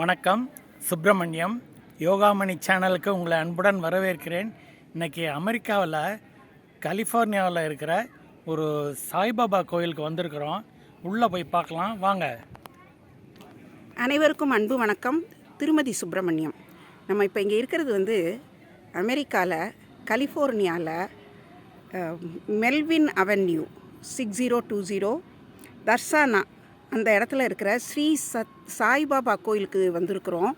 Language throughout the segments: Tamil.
வணக்கம். சுப்பிரமணியம் யோகாமணி சேனலுக்கு உங்களை அன்புடன் வரவேற்கிறேன். இன்றைக்கி அமெரிக்காவில் கலிஃபோர்னியாவில் இருக்கிற ஒரு சாய்பாபா கோயிலுக்கு வந்திருக்கிறோம். உள்ளே போய் பார்க்கலாம். வாங்க. அனைவருக்கும் அன்பு வணக்கம். திருமதி சுப்பிரமணியம். நம்ம இப்போ இங்கே இருக்கிறது வந்து அமெரிக்காவில் கலிஃபோர்னியாவில் Melvin avenue six zero two zero Tarzana அந்த இடத்துல இருக்கிற ஸ்ரீ சத் சாய்பாபா கோயிலுக்கு வந்திருக்கிறோம்.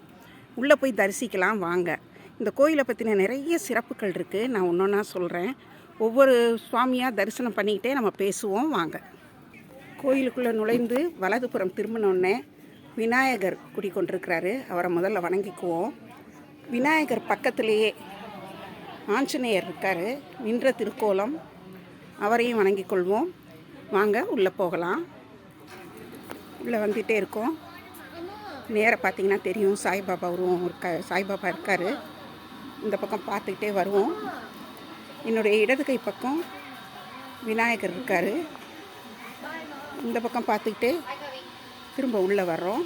உள்ளே போய் தரிசிக்கலாம் வாங்க. இந்த கோயிலை பற்றின நிறைய சிறப்புகள் இருக்குது நான் ஒன்றா சொல்கிறேன் ஒவ்வொரு சுவாமியாக தரிசனம் பண்ணிக்கிட்டே நம்ம பேசுவோம் வாங்க. கோயிலுக்குள்ளே நுழைந்து வலதுபுறம் திரும்பினோடனே விநாயகர் குடிக்கொண்டிருக்கிறாரு அவரை முதல்ல வணங்கிக்குவோம். விநாயகர் பக்கத்திலேயே ஆஞ்சநேயர் இருக்கார். நின்ற திருக்கோலம். அவரையும் வணங்கிக் கொள்வோம். வாங்க உள்ளே போகலாம். உள்ளே வந்துகிட்டே இருக்கோம். நேராக பார்த்தீங்கன்னா தெரியும். சாய்பாபா உருவம் இருக்கா சாய்பாபா இருக்கார். இந்த பக்கம் பார்த்துக்கிட்டே வருவோம். என்னுடைய இடது கை பக்கம் விநாயகர் இருக்கார். இந்த பக்கம் பார்த்துக்கிட்டே திரும்ப உள்ளே வர்றோம்.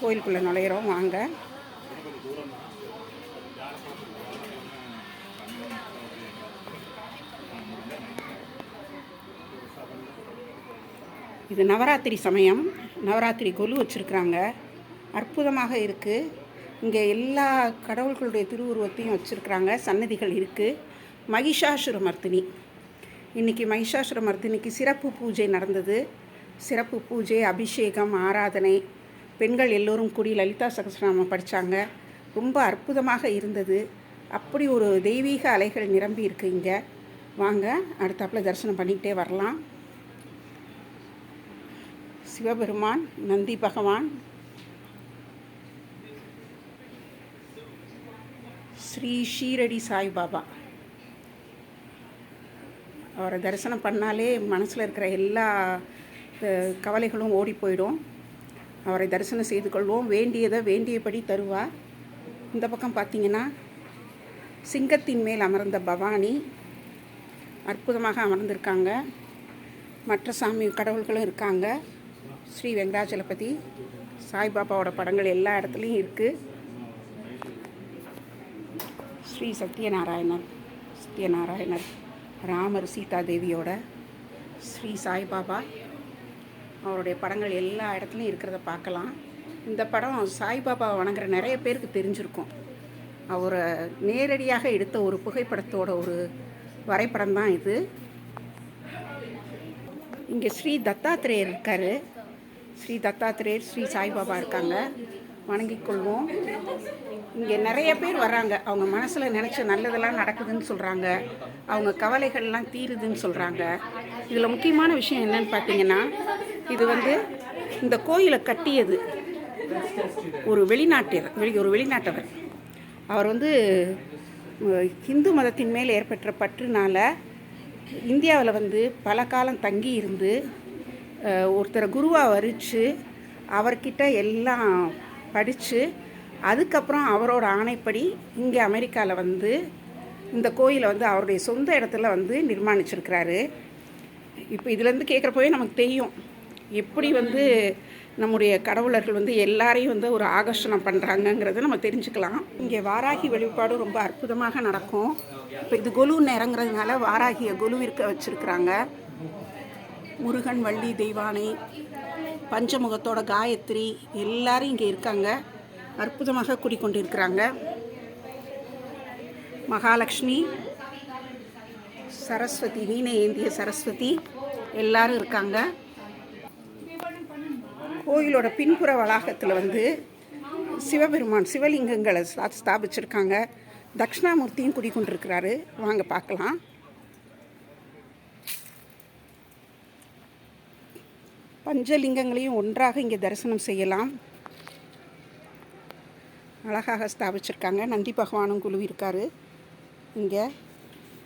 கோயிலுக்குள்ளே நுழையிறோம். வாங்க. இது நவராத்திரி சமயம். நவராத்திரி கொலு வச்சுருக்குறாங்க. அற்புதமாக இருக்குது இங்கே எல்லா கடவுள்களுடைய திருவுருவத்தையும் வச்சுருக்குறாங்க. சன்னதிகள் இருக்குது மகிஷாசுரமர்த்தினி இன்றைக்கி மகிஷாசுரமர்த்தினிக்கு சிறப்பு பூஜை நடந்தது. சிறப்பு பூஜை அபிஷேகம் ஆராதனை. பெண்கள் எல்லோரும் கூடி லலிதா சகசிரநாமம் படித்தாங்க ரொம்ப அற்புதமாக இருந்தது. அப்படி ஒரு தெய்வீக அலைகள் நிரம்பி இருக்கு இங்கே. வாங்க அடுத்தாப்பில் தரிசனம் பண்ணிக்கிட்டே வரலாம். சிவபெருமான் நந்தி பகவான் ஸ்ரீ ஷீரடி சாய்பாபா அவரை தரிசனம் பண்ணாலே மனசில் இருக்கிற எல்லா கவலைகளும் ஓடி போயிடும். அவரை தரிசனம் செய்து கொள்வோம். வேண்டியதை வேண்டியபடி தருவார். இந்த பக்கம் பார்த்தீங்கன்னா சிங்கத்தின் மேல் அமர்ந்த பவானி அற்புதமாக அமர்ந்திருக்காங்க. மற்ற சாமி கடவுள்களும் இருக்காங்க. ஸ்ரீ வெங்கடாச்சலபதி சாய்பாபாவோட படங்கள் எல்லா இடத்துலையும் இருக்குது ஸ்ரீ சத்யநாராயணர் சத்யநாராயணர் ராமர் சீதா தேவியோட ஸ்ரீ சாய்பாபா அவருடைய படங்கள் எல்லா இடத்துலையும் இருக்கிறத பார்க்கலாம். இந்த படம் சாய்பாபாவை வணங்குற நிறைய பேருக்கு தெரிஞ்சிருக்கும். அவரை நேரடியாக எடுத்த ஒரு புகைப்படத்தோட ஒரு வரைபடம் தான் இது. இங்கே ஸ்ரீ தத்தாத்திரேயர் இருக்கார். ஸ்ரீ தத்தாத்திரேயர் ஸ்ரீ சாய்பாபா இருக்காங்க. வணங்கிக் கொள்வோம் இங்கே நிறைய பேர் வர்றாங்க. அவங்க மனசில் நினச்ச நல்லதெல்லாம் நடக்குதுன்னு சொல்கிறாங்க அவங்க கவலைகள்லாம் தீருதுன்னு சொல்கிறாங்க இதில் முக்கியமான விஷயம் என்னன்னு பார்த்தீங்கன்னா இது வந்து இந்த கோயிலை கட்டியது ஒரு வெளிநாட்டியர் வெளி ஒரு வெளிநாட்டவர். அவர் வந்து ஹிந்து இந்து மதத்தின் மேல் ஏற்பட்ட பற்றுனால இந்தியாவில் வந்து பல காலம் தங்கி இருந்து ஒருத்தரை குருவாக வரித்து அவர்கிட்ட எல்லாம் படித்து அதுக்கப்புறம் அவரோட ஆணைப்படி இங்கே அமெரிக்காவில் வந்து இந்த கோயிலை வந்து அவருடைய சொந்த இடத்துல வந்து நிர்மாணிச்சிருக்கிறாரு. இப்போ இதுலேருந்து கேட்குறப்பவே நமக்கு தெரியும். எப்படி வந்து நம்முடைய கடவுளர்கள் வந்து எல்லாரையும் வந்து ஒரு ஆகர்ஷணம் பண்ணுறாங்கங்கிறத நம்ம தெரிஞ்சுக்கலாம். இங்கே வாராகி வழிபாடும் ரொம்ப அற்புதமாக நடக்கும். இப்போ இது கொலு நேரங்கிறதுனால வாராகிய கொலுவிற்க வச்சுருக்குறாங்க. முருகன் வள்ளி தெய்வானை பஞ்சமுகத்தோட காயத்ரி எல்லாரும் இங்கே இருக்காங்க. அற்புதமாக குடிக்கொண்டிருக்கிறாங்க. மகாலட்சுமி சரஸ்வதி வீணை ஏந்திய சரஸ்வதி எல்லாரும் இருக்காங்க. கோயிலோட பின்புற வளாகத்தில் வந்து சிவபெருமான் சிவலிங்கங்களை ஸ்தா- ஸ்தாபிச்சிருக்காங்க. தட்சிணாமூர்த்தியும் குடிக்கொண்டிருக்கிறாரு. வாங்க பார்க்கலாம். பஞ்சலிங்கங்களையும் ஒன்றாக இங்கே தரிசனம் செய்யலாம். அழகாக ஸ்தாபிச்சிருக்காங்க. நந்தி பகவானும் குழு இருக்கார் இங்கே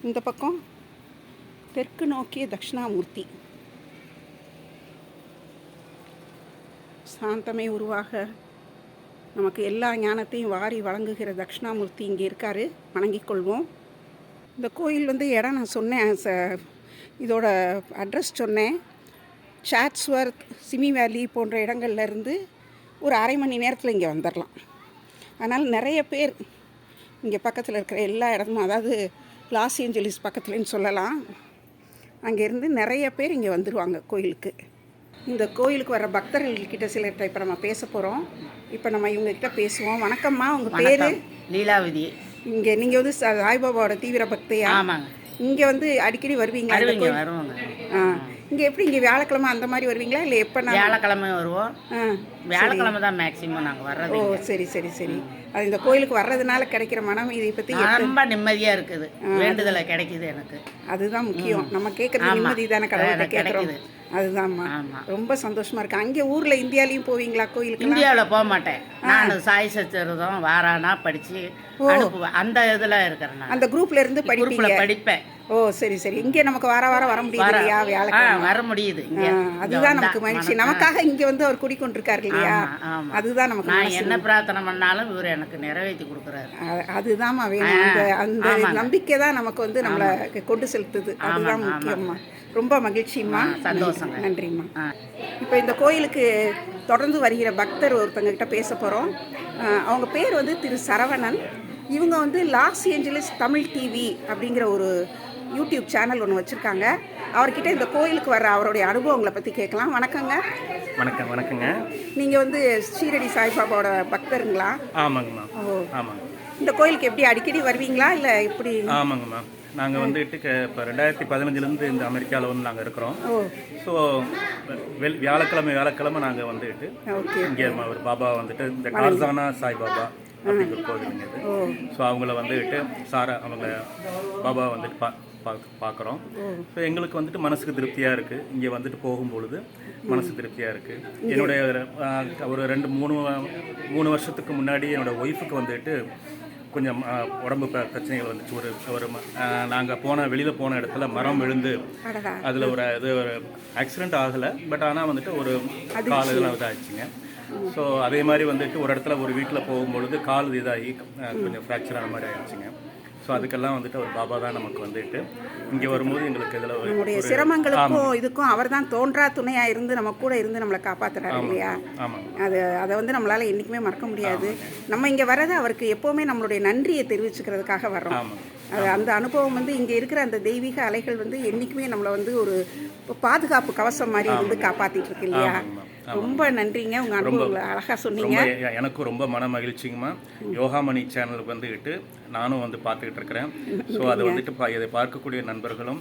இந்த பக்கம் தெற்கு நோக்கிய தட்சிணாமூர்த்தி. சாந்தமே உருவாக நமக்கு எல்லா ஞானத்தையும் வாரி வழங்குகிற தட்சிணாமூர்த்தி இங்கே இருக்கார். வணங்கிக் கொள்வோம். இந்த கோயில் வந்து இடம் நான் சொன்னேன் ச- இதோட அட்ரஸ் சொன்னேன். சாட்ஸ்வர்த் சிமி வேலி போன்ற இடங்கள்ல இருந்து ஒரு அரை மணி நேரத்தில் இங்கே வந்துடலாம் அதனால் நிறைய பேர் இங்கே பக்கத்தில் இருக்கிற எல்லா இடமும் அதாவது லாஸ் ஏஞ்சலிஸ் பக்கத்துலன்னு சொல்லலாம் அங்கேருந்து நிறைய பேர் இங்கே வந்துடுவாங்க கோயிலுக்கு. இந்த கோயிலுக்கு வர பக்தர்கள்கிட்ட சிலர்கிட்ட இப்போ நம்ம பேச போகிறோம் இப்போ நம்ம இவங்ககிட்ட பேசுவோம். வணக்கம்மா உங்கள் பேர்? லீலாவதி. இங்கே நீங்கள் வந்து சாய்பாபாவோட தீவிர பக்தையா? ஆமாங்க. இங்கே வந்து அடிக்கடி வருவோங்க ஆ. இங்கே எப்படி இங்கே வியாழக்கிழமை அந்த மாதிரி வருவீங்களா? இல்லை எப்போ நான் வியாழக்கிழமை வருவோம். வியாழக்கிழமை தான் மேக்சிமம் நாங்கள் வர்றது ஓ சரி சரி சரி. அது இந்த கோயிலுக்கு வர்றதுனால கிடைக்கிற மனம் இதை பற்றி ரொம்ப நிம்மதியாக இருக்குது. வேண்டுதலை கிடைக்குது எனக்கு. அதுதான் முக்கியம். நம்ம கேட்குறது நிம்மதி தானே கடவுள்கிட்ட கேட்குறோம். அதுதான்மா. ரொம்ப சந்தோஷமா இருக்கு. அங்கே ஊரில் இந்தியாலையும் போவீங்களா கோயிலுக்கு இந்தியாவில் போக மாட்டேன். நான் சாய் சச்சரிதம் வாரானா படித்து அனுப்புவேன் அந்த இதில் இருக்கிறேன் அந்த குரூப்ல இருந்து படிப்பீங்க? படிப்பேன். ஓ சரி சரி. இங்கே நமக்கு வார வாரம் வர முடியுது இல்லையா? வியாழக்கிழமை. வர முடியுது அதுதான் நமக்கு மகிழ்ச்சி. நமக்காக இங்கே வந்து அவர் குடிக்கொண்டிருக்காரு இல்லையா? அதுதான் நமக்கு நான் என்ன பிரார்த்தனை பண்ணாலும் இவர் எனக்கு நிறைவேற்றி கொடுக்குறாரு. அதுதான்மா வேணும். அந்த அந்த நம்பிக்கை தான் நமக்கு வந்து நம்மளை கொண்டு செலுத்துது. அதுதான் முக்கியம்மா. ரொம்ப மகிழ்ச்சிம்மா. சந்தோஷங்க. நன்றிம்மா. இப்போ இந்த கோயிலுக்கு தொடர்ந்து வருகிற பக்தர் ஒருத்தங்க கிட்ட பேச போகிறோம் அவங்க பேர் வந்து திரு சரவணன். இவங்க வந்து லாஸ் ஏஞ்சலிஸ் தமிழ் டிவி அப்படிங்கிற ஒரு யூடியூப் சேனல் ஒன்று வச்சுருக்காங்க. அவர்கிட்ட இந்த கோயிலுக்கு வர அவருடைய அனுபவங்களை பற்றி கேட்கலாம். வணக்கங்க. வணக்கம் வணக்கங்க. நீங்கள் வந்து ஸ்ரீரடி சாய்பாபாவோட பக்தருங்களா? ஆமாங்கம்மா ஓ. ஆமாங்க. இந்த கோயிலுக்கு எப்படி அடிக்கடி வருவீங்களா? இல்லை எப்படி? ஆமாங்கம்மா நாங்கள் வந்துட்டு க- இப்போ ரெண்டாயிரத்தி பதினஞ்சுலேருந்து இந்த அமெரிக்காவில் வந்து நாங்கள் இருக்கிறோம். ஸோ வெள் வியாழக்கிழமை வியாழக்கிழமை நாங்கள் வந்துட்டு இங்கே ஒரு பாபா வந்துட்டு இந்த டார்சானா சாய் பாபா அப்படிங்கிற கோவில் இது ஸோ அவங்கள வந்துட்டு சாரா அவங்க பாபா வந்துட்டு பா பார்க்குறோம் ஸோ எங்களுக்கு வந்துட்டு மனசுக்கு திருப்தியாக இருக்குது இங்கே வந்துட்டு போகும்பொழுது மனசு திருப்தியாக இருக்குது என்னுடைய ஒரு ரெண்டு மூணு மூணு வருஷத்துக்கு முன்னாடி என்னோட ஒய்ஃபுக்கு வந்துட்டு கொஞ்சம் உடம்பு ப- பிரச்சனைகள் வந்துச்சு ஒரு ஒரு நாங்கள் போன வெளியில் போன இடத்துல மரம் விழுந்து அதில் ஒரு இது ஒரு ஆக்சிடென்ட் ஆகலை. பட் ஆனால் வந்துட்டு ஒரு கால் இதெல்லாம் இதாகிடுச்சிங்க ஸோ அதே மாதிரி வந்துட்டு ஒரு இடத்துல ஒரு வீட்டில் போகும்பொழுது கால் இதாகி கொஞ்சம் ஃப்ராக்சர் ஆன மாதிரி ஆயிடுச்சுங்க. ஸோ அதுக்கெல்லாம் வந்துட்டு ஒரு பாபா தான் நமக்கு வந்துட்டு இங்கே வரும்போது எங்களுக்கு இதில் நம்முடைய சிரமங்களுக்கும் இதுக்கும் அவர் தான் தோன்றா துணையாக இருந்து நம்ம கூட இருந்து நம்மளை காப்பாத்துறாரு இல்லையா? அது அதை வந்து நம்மளால் என்றைக்குமே மறக்க முடியாது. நம்ம இங்கே வர்றது அவருக்கு எப்போவுமே நம்மளுடைய நன்றியை தெரிவிச்சுக்கிறதுக்காக வர்றோம். அது அந்த அனுபவம் வந்து இங்கே இருக்கிற அந்த தெய்வீக அலைகள் வந்து என்றைக்குமே நம்மளை வந்து ஒரு பாதுகாப்பு கவசம் மாதிரி வந்து காப்பாற்றிட்டு இருக்கு இல்லையா. ரொம்ப நன்றிங்க. உங்கள் அனுபவங்களை அழகாக சொன்னீங்க. எனக்கும் ரொம்ப மன மகிழ்ச்சிங்கம்மா யோகாமணி சேனலுக்கு வந்துக்கிட்டு நானும் வந்து பார்த்துக்கிட்டு இருக்கிறேன். ஸோ அதை வந்துட்டு இதை பார்க்கக்கூடிய நண்பர்களும்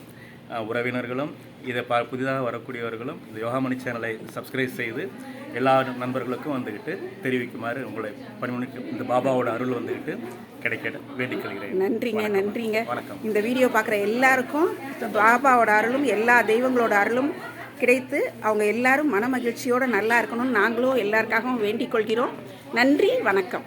உறவினர்களும் இதை பா புதிதாக வரக்கூடியவர்களும் இந்த யோகாமணி சேனலை சப்ஸ்கிரைப் செய்து எல்லா நண்பர்களுக்கும் வந்துக்கிட்டு தெரிவிக்குமாறு உங்களை பணிமணிக்கு இந்த பாபாவோட அருள் வந்துக்கிட்டு கிடைக்க வேண்டிக் கொள்கிறேன் நன்றிங்க நன்றிங்க. வணக்கம். இந்த வீடியோ பார்க்குற எல்லாருக்கும் பாபாவோட அருளும் எல்லா தெய்வங்களோட அருளும் கிடைத்து அவங்க எல்லாரும் மன மகிழ்ச்சியோடு நல்லா இருக்கணும்னு நாங்களும் எல்லாருக்காகவும் வேண்டிக் கொள்கிறோம் நன்றி வணக்கம்.